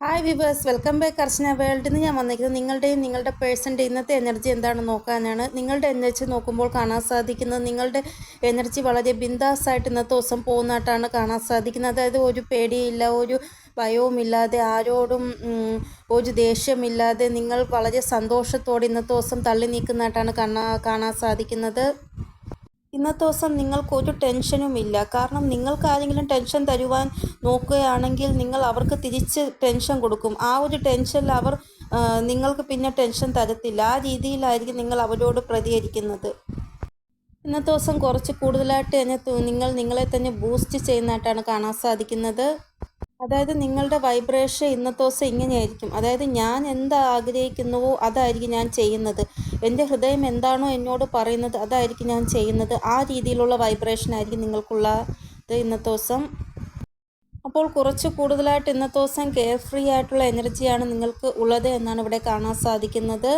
Hi viewers welcome back Archana വേൾഡിൽ നിന്ന് ഞാൻ വന്നിരിക്കുന്നത് നിങ്ങളുടെയും നിങ്ങളുടെ പേഴ്സന്റെ ഇന്നത്തെ എനർജി എന്താണെന്ന് നോക്കാനാണ്. നിങ്ങളുടെ എനർജി നോക്കുമ്പോൾ കാണാൻ സാധിക്കുന്നത് നിങ്ങളുടെ എനർജി വളരെ ബിന്ദാസായിട്ട് ഇന്നത്തെ ദിവസം പോകുന്നതായിട്ടാണ് കാണാൻ സാധിക്കുന്നത്. അതായത് ഒരു പേടിയില്ല ഒരു ഭയവുമില്ലാതെ ആരോടും ഒരു ദേഷ്യമില്ലാതെ നിങ്ങൾ വളരെ സന്തോഷത്തോടെ ഇന്നത്തെ ദിവസം തള്ളി നീക്കുന്നതായിട്ടാണ് കാണാ കാണാൻ സാധിക്കുന്നത്. ഇന്നത്തെ ദിവസം നിങ്ങൾക്ക് ഒരു ടെൻഷനും ഇല്ല കാരണം നിങ്ങൾക്ക് ആരെങ്കിലും ടെൻഷൻ തരുവാൻ നോക്കുകയാണെങ്കിൽ നിങ്ങൾ അവർക്ക് തിരിച്ച് ടെൻഷൻ കൊടുക്കും. ആ ഒരു ടെൻഷനിൽ അവർ നിങ്ങൾക്ക് പിന്നെ ടെൻഷൻ തരത്തില്ല. ആ രീതിയിലായിരിക്കും നിങ്ങൾ അവരോട് പ്രതികരിക്കുന്നത്. ഇന്നത്തെ ദിവസം കുറച്ച് കൂടുതലായിട്ട് തന്നെ നിങ്ങൾ നിങ്ങളെ തന്നെ ബൂസ്റ്റ് ചെയ്യുന്നതായിട്ടാണ് കാണാൻ സാധിക്കുന്നത്. അതായത് നിങ്ങളുടെ വൈബ്രേഷൻ ഇന്നത്തെ ദിവസം ഇങ്ങനെയായിരിക്കും. അതായത് ഞാൻ എന്താ ആഗ്രഹിക്കുന്നുവോ അതായിരിക്കും ഞാൻ ചെയ്യുന്നത്. എന്റെ ഹൃദയം എന്താണോ എന്നോട് പറയുന്നത് അതായിരിക്കും ഞാൻ ചെയ്യുന്നത്. ആ രീതിയിലുള്ള വൈബ്രേഷൻ ആയിരിക്കും നിങ്ങൾക്കുള്ളത് ഇന്നത്തെ ദിവസം. അപ്പോൾ കുറച്ച് കൂടുതലായിട്ട് ഇന്നത്തെ ദിവസം കെയർ ഫ്രീ ആയിട്ടുള്ള എനർജിയാണ് നിങ്ങൾക്ക് ഉള്ളത് എന്നാണ് ഇവിടെ കാണാൻ സാധിക്കുന്നത്.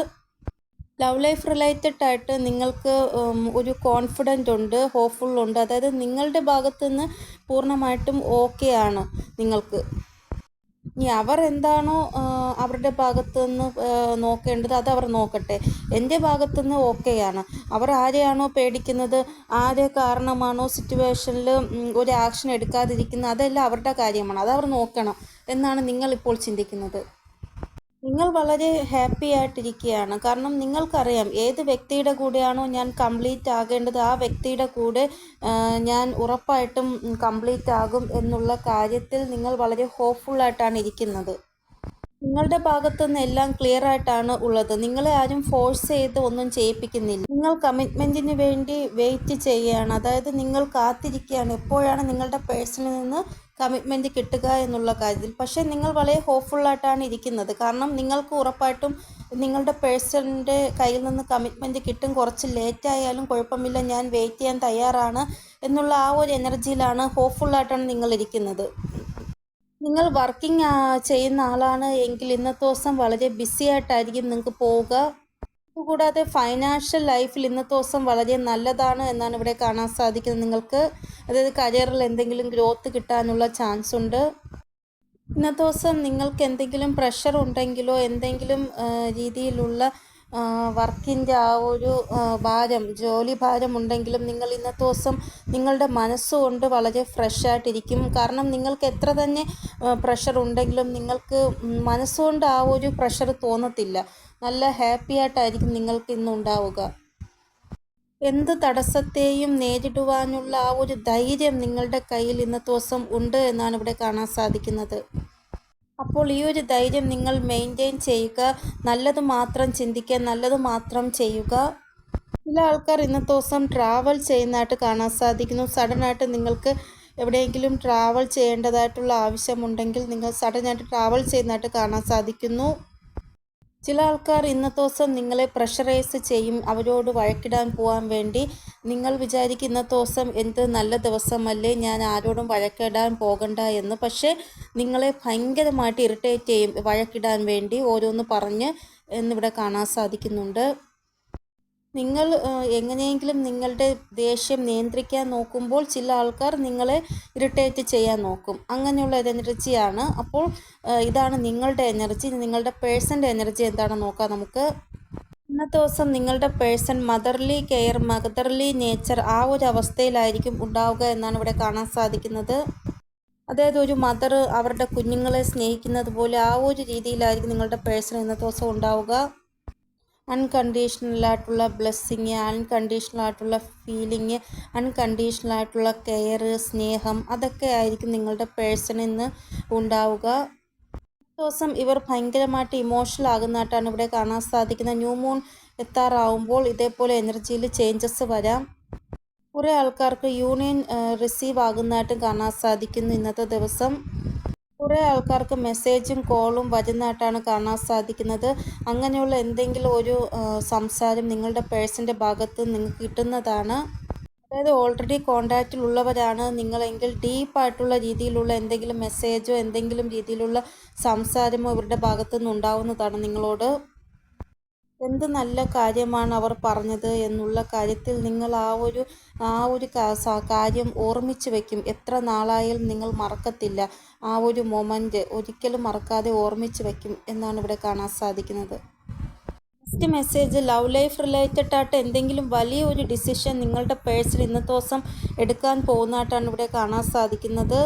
ലവ് ലൈഫ് റിലേറ്റഡ് ആയിട്ട് നിങ്ങൾക്ക് ഒരു കോൺഫിഡന്റ് ഉണ്ട് ഹോപ്പ്ഫുൾ ഉണ്ട്. അതായത് നിങ്ങളുടെ ഭാഗത്തു നിന്ന് പൂർണമായിട്ടും ഓക്കെ ആണ് നിങ്ങൾക്ക്. ഇനി അവർ എന്താണോ അവരുടെ ഭാഗത്തു നിന്ന് ആ, നോക്കേണ്ടത് അത് അവർ നോക്കട്ടെ. എന്റെ ഭാഗത്തു നിന്ന് ഓക്കെയാണ്. അവർ ആരെയാണോ പേടിക്കുന്നത് ആരെ കാരണമാണോ സിറ്റുവേഷനിൽ ഒരു ആക്ഷൻ എടുക്കാതിരിക്കുന്നത് അതെല്ലാം അവരുടെ കാര്യമാണ്. അത് അവർ നോക്കണം എന്നാണ് നിങ്ങളിപ്പോൾ ചിന്തിക്കുന്നത്. നിങ്ങൾ വളരെ ഹാപ്പി ആയിട്ടിരിക്കുകയാണ്. കാരണം നിങ്ങൾക്കറിയാം ഏത് വ്യക്തിയുടെ കൂടെയാണോ ഞാൻ കംപ്ലീറ്റ് ആകേണ്ടത് ആ വ്യക്തിയുടെ കൂടെ ഞാൻ ഉറപ്പായിട്ടും കംപ്ലീറ്റ് ആകും എന്നുള്ള കാര്യത്തിൽ നിങ്ങൾ വളരെ ഹോപ്പ്ഫുൾ ആയിട്ടാണ് ഇരിക്കുന്നത്. നിങ്ങളുടെ ഭാഗത്തു നിന്ന് എല്ലാം ക്ലിയർ ആയിട്ടാണ് ഉള്ളത്. നിങ്ങളെ ആരും ഫോഴ്സ് ചെയ്ത് ഒന്നും ചെയ്യിപ്പിക്കുന്നില്ല. നിങ്ങൾ കമ്മിറ്റ്മെന്റിന് വേണ്ടി വെയിറ്റ് ചെയ്യുകയാണ് അതായത് നിങ്ങൾ കാത്തിരിക്കുകയാണ്. എപ്പോഴാണ് നിങ്ങളുടെ പേഴ്സണിൽ നിന്ന് കമ്മിറ്റ്മെന്റ് കിട്ടുക എന്നുള്ള കാര്യത്തിൽ. പക്ഷേ നിങ്ങൾ വളരെ ഹോപ്പ്ഫുള്ളായിട്ടാണ് ഇരിക്കുന്നത്. കാരണം നിങ്ങൾക്ക് ഉറപ്പായിട്ടും നിങ്ങളുടെ പേഴ്സണിന്റെ കയ്യിൽ നിന്ന് കമ്മിറ്റ്മെന്റ് കിട്ടും. കുറച്ച് ലേറ്റ് ആയാലും കുഴപ്പമില്ല. ഞാൻ വെയിറ്റ് ചെയ്യാൻ തയ്യാറാണ് എന്നുള്ള ആ ഒരു എനർജിയിലാണ് ഹോപ്പ്ഫുള്ളായിട്ടാണ് നിങ്ങൾ ഇരിക്കുന്നത്. നിങ്ങൾ വർക്കിംഗ് ചെയ്യുന്ന ആളാണ് എങ്കിൽ ഇന്നത്തെ ദിവസം വളരെ ബിസി ആയിട്ടായിരിക്കും നിങ്ങൾക്ക് പോവുക. കൂടാതെ ഫൈനാൻഷ്യൽ ലൈഫിൽ ഇന്നത്തെ ദിവസം വളരെ നല്ലതാണ് എന്നാണ് ഇവിടെ കാണാൻ സാധിക്കുന്നത്. നിങ്ങൾക്ക് അതായത് കരിയറിൽ എന്തെങ്കിലും ഗ്രോത്ത് കിട്ടാനുള്ള ചാൻസ് ഉണ്ട്. ഇന്നത്തെ ദിവസം നിങ്ങൾക്ക് എന്തെങ്കിലും പ്രഷർ ഉണ്ടെങ്കിലോ എന്തെങ്കിലും രീതിയിലുള്ള വർക്കിന്റെ ആ ഒരു ഭാരം ജോലി ഭാരം ഉണ്ടെങ്കിലും നിങ്ങൾ ഇന്നത്തെ ദിവസം നിങ്ങളുടെ മനസ്സുകൊണ്ട് വളരെ ഫ്രഷ് ആയിട്ടിരിക്കും. കാരണം നിങ്ങൾക്ക് എത്ര തന്നെ പ്രഷർ ഉണ്ടെങ്കിലും നിങ്ങൾക്ക് മനസ്സുകൊണ്ട് ആ ഒരു പ്രഷർ തോന്നത്തില്ല. നല്ല ഹാപ്പി ആയിട്ടായിരിക്കും നിങ്ങൾക്ക് ഇന്നുണ്ടാവുക എന്ത് തടസ്സത്തെയും നേരിടുവാനുള്ള ആ ഒരു ധൈര്യം നിങ്ങളുടെ കയ്യിൽ ഇന്നത്തെ ദിവസം ഉണ്ട് എന്നാണ് ഇവിടെ കാണാൻ സാധിക്കുന്നത്. അപ്പോൾ ഈ ഒരു ധൈര്യം നിങ്ങൾ മെയിന്റെയിൻ ചെയ്യുക. നല്ലത് മാത്രം ചിന്തിക്കുക നല്ലത് മാത്രം ചെയ്യുക. ചില ആൾക്കാർ ഇന്നത്തെ ദിവസം ട്രാവൽ ചെയ്യുന്നതായിട്ട് കാണാൻ സാധിക്കുന്നു. സഡനായിട്ട് നിങ്ങൾക്ക് എവിടെയെങ്കിലും ട്രാവൽ ചെയ്യേണ്ടതായിട്ടുള്ള ആവശ്യമുണ്ടെങ്കിൽ നിങ്ങൾ സഡനായിട്ട് ട്രാവൽ ചെയ്യുന്നതായിട്ട് കാണാൻ സാധിക്കുന്നു. ചില ആൾക്കാർ ഇന്നത്തെ ദിവസം നിങ്ങളെ പ്രഷറൈസ് ചെയ്യും അവരോട് വഴക്കിടാൻ പോകാൻ വേണ്ടി. നിങ്ങൾ വിചാരിക്കും ഇന്നത്തെ ദിവസം എന്ത് നല്ല ദിവസമല്ലേ ഞാൻ ആരോടും വഴക്കിടാൻ പോകണ്ട എന്ന്. പക്ഷേ നിങ്ങളെ ഭയങ്കരമായിട്ട് ഇറിറ്റേറ്റ് ചെയ്യും വഴക്കിടാൻ വേണ്ടി ഓരോന്ന് പറഞ്ഞ് എന്നിവിടെ കാണാൻ സാധിക്കുന്നുണ്ട്. നിങ്ങൾ എങ്ങനെയെങ്കിലും നിങ്ങളുടെ ദേഷ്യം നിയന്ത്രിക്കാൻ നോക്കുമ്പോൾ ചില ആൾക്കാർ നിങ്ങളെ ഇറിറ്റേറ്റ് ചെയ്യാൻ നോക്കും. അങ്ങനെയുള്ള ഒരു എനർജിയാണ് അപ്പോൾ ഇതാണ് നിങ്ങളുടെ എനർജി നിങ്ങളുടെ പേഴ്സന്റെ എനർജി എന്താണെന്ന് നോക്കാം നമുക്ക്. ഇന്നത്തെ ദിവസം നിങ്ങളുടെ person motherly care motherly nature ആ ഒരു അവസ്ഥയിലായിരിക്കും ഉണ്ടാവുക എന്നാണ് ഇവിടെ കാണാൻ സാധിക്കുന്നത്. അതായത് ഒരു മദർ അവരുടെ കുഞ്ഞുങ്ങളെ സ്നേഹിക്കുന്നത് പോലെ ആ ഒരു രീതിയിലായിരിക്കും നിങ്ങളുടെ പേഴ്സൺ ഇന്നത്തെ ദിവസം ഉണ്ടാവുക. അൺകണ്ടീഷണൽ ആയിട്ടുള്ള ബ്ലെസ്സിങ് അൺകണ്ടീഷണൽ ആയിട്ടുള്ള ഫീലിംഗ് അൺകണ്ടീഷണൽ ആയിട്ടുള്ള കെയർ സ്നേഹം അതൊക്കെ ആയിരിക്കും നിങ്ങളുടെ പേഴ്സണിൽ നിന്ന് ഉണ്ടാവുക. ദിവസം ഇവർ ഭയങ്കരമായിട്ട് ഇമോഷണൽ ആകുന്നതായിട്ടാണ് ഇവിടെ കാണാൻ സാധിക്കുന്നത്. ന്യൂ മൂൺ എത്താറാവുമ്പോൾ ഇതേപോലെ എനർജിയിൽ ചേഞ്ചസ് വരാം. കുറേ ആൾക്കാർക്ക് യൂണിയൻ റിസീവ് ആകുന്നതായിട്ടും കാണാൻ സാധിക്കുന്നു ഇന്നത്തെ ദിവസം. കുറേ ആൾക്കാർക്ക് മെസ്സേജും കോളും വരുന്നതായിട്ടാണ് കാണാൻ സാധിക്കുന്നത്. അങ്ങനെയുള്ള എന്തെങ്കിലും ഒരു സംസാരം നിങ്ങളുടെ പേഴ്സന്റെ ഭാഗത്ത് നിങ്ങൾക്ക് കിട്ടുന്നതാണ്. അതായത് ഓൾറെഡി കോണ്ടാക്റ്റിലുള്ളവരാണ് നിങ്ങളെങ്കിൽ ഡീപ്പായിട്ടുള്ള രീതിയിലുള്ള എന്തെങ്കിലും മെസ്സേജോ എന്തെങ്കിലും രീതിയിലുള്ള സംസാരമോ ഇവരുടെ ഭാഗത്തു നിന്ന് ഉണ്ടാവുന്നതാണ് നിങ്ങളോട്. എന്ത് നല്ല കാര്യമാണ് അവർ പറഞ്ഞത് എന്നുള്ള കാര്യത്തിൽ നിങ്ങൾ ആ ഒരു ആ ഒരു കാര്യം ഓർമ്മിച്ച് വെക്കും. എത്ര നാളായാലും നിങ്ങൾ മറക്കത്തില്ല. ആ ഒരു മൊമെന്റ് ഒരിക്കലും മറക്കാതെ ഓർമ്മിച്ച് വെക്കും എന്നാണ് ഇവിടെ കാണാൻ സാധിക്കുന്നത്. Next message love life related ആയിട്ട് എന്തെങ്കിലും വലിയ ഒരു ഡിസിഷൻ നിങ്ങളുടെ പേഴ്സിൽ ഇന്നത്തെ ദിവസം എടുക്കാൻ പോകുന്നതായിട്ടാണ് ഇവിടെ കാണാൻ സാധിക്കുന്നത്.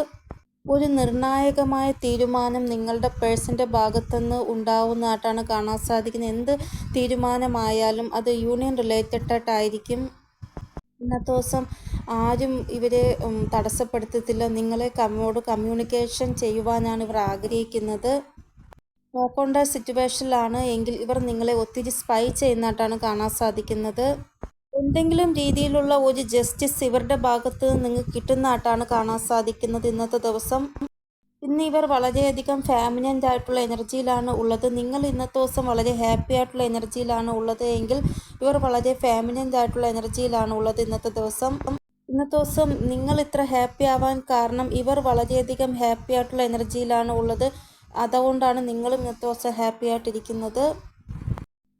ഒരു നിർണായകമായ തീരുമാനം നിങ്ങളുടെ പേഴ്സന്റെ ഭാഗത്തുനിന്ന് ഉണ്ടാവുന്നതായിട്ടാണ് കാണാൻ സാധിക്കുന്നത്. എന്ത് തീരുമാനമായാലും അത് യൂണിയൻ റിലേറ്റഡ് ആയിട്ടായിരിക്കും ഇന്നത്തെ ദിവസം ആരും ഇവരെ തടസ്സപ്പെടുത്തത്തില്ല. നിങ്ങളെ കമ്മോട് കമ്മ്യൂണിക്കേഷൻ ചെയ്യുവാനാണ് ഇവർ ആഗ്രഹിക്കുന്നത്. നോക്കേണ്ട സിറ്റുവേഷനിലാണ് എങ്കിൽ ഇവർ നിങ്ങളെ ഒത്തിരി സ്പൈ ചെയ്യുന്നതായിട്ടാണ് കാണാൻ സാധിക്കുന്നത്. എന്തെങ്കിലും രീതിയിലുള്ള ഒരു ജസ്റ്റിസ് ഇവരുടെ ഭാഗത്ത് നിന്ന് കിട്ടുന്നതായിട്ടാണ് കാണാൻ സാധിക്കുന്നത് ഇന്നത്തെ ദിവസം. ഇന്ന് ഇവർ വളരെയധികം ഫാമിനന്റ് ആയിട്ടുള്ള എനർജിയിലാണ് ഉള്ളത്. നിങ്ങൾ ഇന്നത്തെ ദിവസം വളരെ ഹാപ്പി ആയിട്ടുള്ള എനർജിയിലാണ് ഉള്ളത് എങ്കിൽ ഇവർ വളരെ ഫാമിനന്റ് ആയിട്ടുള്ള എനർജിയിലാണ് ഉള്ളത് ഇന്നത്തെ ദിവസം. ഇന്നത്തെ ദിവസം നിങ്ങൾ ഇത്ര ഹാപ്പി ആവാൻ കാരണം ഇവർ വളരെയധികം ഹാപ്പി ആയിട്ടുള്ള എനർജിയിലാണ് ഉള്ളത്. അതുകൊണ്ടാണ് നിങ്ങളും ഇന്നത്തെ ദിവസം ഹാപ്പി ആയിട്ടിരിക്കുന്നത്.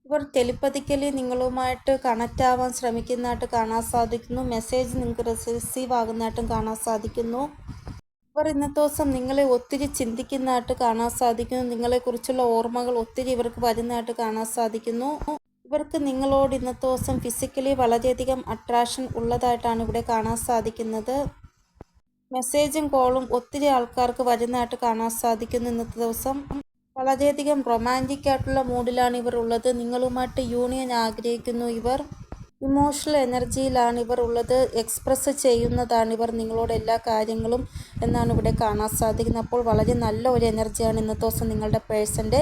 ഇവർ ടെലിപ്പതിക്കലി നിങ്ങളുമായിട്ട് കണക്റ്റ് ആവാൻ ശ്രമിക്കുന്നതായിട്ട് കാണാൻ സാധിക്കുന്നു. മെസ്സേജ് നിങ്ങൾക്ക് റിസീവ് ആകുന്നതായിട്ടും കാണാൻ സാധിക്കുന്നു. ഇവർ ഇന്നത്തെ ദിവസം നിങ്ങളെ ഒത്തിരി ചിന്തിക്കുന്നതായിട്ട് കാണാൻ സാധിക്കുന്നു. നിങ്ങളെക്കുറിച്ചുള്ള ഓർമ്മകൾ ഒത്തിരി ഇവർക്ക് വരുന്നതായിട്ട് കാണാൻ സാധിക്കുന്നു. ഇവർക്ക് നിങ്ങളോട് ഇന്നത്തെ ദിവസം ഫിസിക്കലി വളരെയധികം അട്രാക്ഷൻ ഉള്ളതായിട്ടാണ് ഇവിടെ കാണാൻ സാധിക്കുന്നത്. മെസ്സേജും കോളും ഒത്തിരി ആൾക്കാർക്ക് വരുന്നതായിട്ട് കാണാൻ സാധിക്കുന്നു ഇന്നത്തെ ദിവസം. വളരെയധികം റൊമാന്റിക് ആയിട്ടുള്ള മൂഡിലാണ് ഇവർ ഉള്ളത്. നിങ്ങളുമായിട്ട് യൂണിയൻ ആഗ്രഹിക്കുന്നു ഇവർ. ഇമോഷണൽ എനർജിയിലാണ് ഇവർ ഉള്ളത്. എക്സ്പ്രസ് ചെയ്യുന്നതാണ് ഇവർ നിങ്ങളോട് എല്ലാ കാര്യങ്ങളും എന്നാണ് ഇവിടെ കാണാൻ സാധിക്കുന്നത്. അപ്പോൾ വളരെ നല്ല ഒരു എനർജിയാണ് ഇന്നത്തെ ദിവസം നിങ്ങളുടെ പേഴ്സന്റെ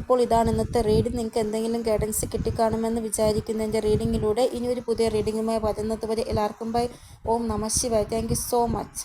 അപ്പോൾ ഇതാണ് ഇന്നത്തെ റീഡിംഗ് നിങ്ങൾക്ക് എന്തെങ്കിലും ഗൈഡൻസ് കിട്ടിക്കാണുമെന്ന് വിചാരിക്കുന്നു എന്റെ റീഡിങ്ങിലൂടെ ഇനി ഒരു പുതിയ റീഡിങ്ങുമായി വരുന്നത് വരെ എല്ലാവർക്കും ബൈ ഓം നമ ശിവായ. Thank so much